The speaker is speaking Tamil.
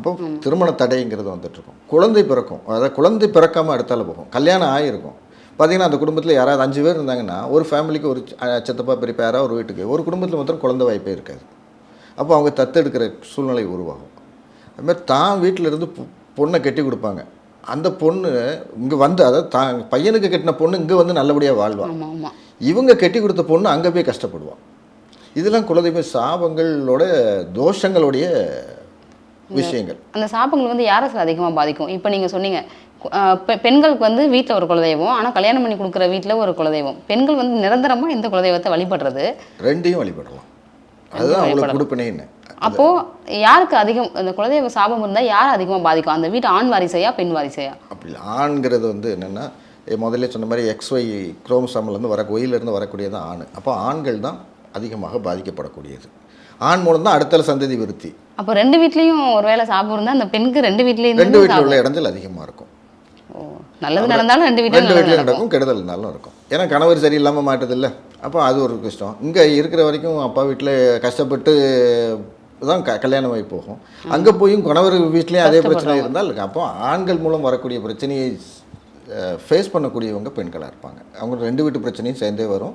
அப்போ திருமண தடைங்கிறது வந்துட்டுருக்கும். குழந்தை பிறக்கும். அதாவது குழந்தை பிறக்காமல் அடுத்தால போகும். கல்யாணம் ஆகிருக்கும் பார்த்தீங்கன்னா அந்த குடும்பத்தில் யாராவது அஞ்சு பேர் இருந்தாங்கன்னா ஒரு ஃபேமிலிக்கு ஒரு சித்தப்பா பெரியப்பா யாராவது ஒரு வீட்டுக்கு ஒரு குடும்பத்தில் மாத்திரம் குழந்தை வாய்ப்பே இருக்காது. அப்போ அவங்க தத்தெடுக்கிற சூழ்நிலை உருவாகும். அதுமாதிரி தான் வீட்டில் இருந்து பொண்ணை கட்டி கொடுப்பாங்க. அந்த பொண்ணு இங்கே வந்து அதாவது தான் பையனுக்கு கட்டின பொண்ணு இங்கே வந்து நல்லபடியாக வாழ்வான் இவங்க கட்டி கொடுத்த பொண்ணு அங்கே போய் கஷ்டப்படுவான் இதெல்லாம் குலதெய்வ சாபங்களோட தோஷங்களுடைய விஷயங்கள். அந்த சாபங்கள் வந்து யாரை சார் அதிகமாக பாதிக்கும்? இப்போ நீங்கள் சொன்னீங்க பெண்களுக்கு வந்து வீட்டில் ஒரு குலதெய்வம் ஆனால் கல்யாணம் பண்ணி கொடுக்குற வீட்டில் ஒரு குலதெய்வம். பெண்கள் வந்து நிரந்தரமாக இந்த குலதெய்வத்தை வழிபடுறது? ரெண்டையும் வழிபடலாம். அதுதான் அவங்களுக்கு கொடுப்பினேன்னு அப்போது யாருக்கு அதிகம் அந்த குலதெய்வ சாபம் இருந்தால் யார் அதிகமாக பாதிக்கும்? அந்த வீட்டு ஆண் வாரிசையா பெண் வாரிசையா? அப்படி. ஆண்கிறது வந்து என்னென்னா முதல்ல சொன்ன மாதிரி எக்ஸ்ஒய் குரோமோசாமிலேருந்து வர ஒயிலேருந்து வரக்கூடியது ஆண். அப்போ ஆண்கள் தான் அதிகமாக பாதிக்கப்படக்கூடியது. ஆண் மூலம் தான் அடுத்த சந்ததி விருத்தி. அப்போ ரெண்டு வீட்லேயும் ஒருவேளை சாபம் இருந்தால் அந்த பெண்ணுக்கு ரெண்டு வீட்லேயும் ரெண்டு வீட்டில் உள்ள இடைஞ்சல் அதிகமாக இருக்கும். நல்லது நடந்தாலும் ரெண்டு ரெண்டு வீட்லையும் வீட்டில் நடக்கும் கெடுதல் இருந்தாலும் இருக்கும். ஏன்னா கணவர் சரியில்லாமல் மாட்டுதில்ல. அப்போ அது ஒரு கஷ்டம். இங்கே இருக்கிற வரைக்கும் அப்பா வீட்டில் கஷ்டப்பட்டு தான் க கல்யாணம் ஆகி போகும். அங்கே போயும் கணவர் வீட்லேயும் அதே பிரச்சனை இருந்தால் அப்போ ஆண்கள் மூலம் வரக்கூடிய பிரச்சனையை ஃபேஸ் பண்ணக்கூடியவங்க பெண்களாக இருப்பாங்க. அவங்க ரெண்டு வீட்டு பிரச்சனையும் சேர்ந்தே வரும்.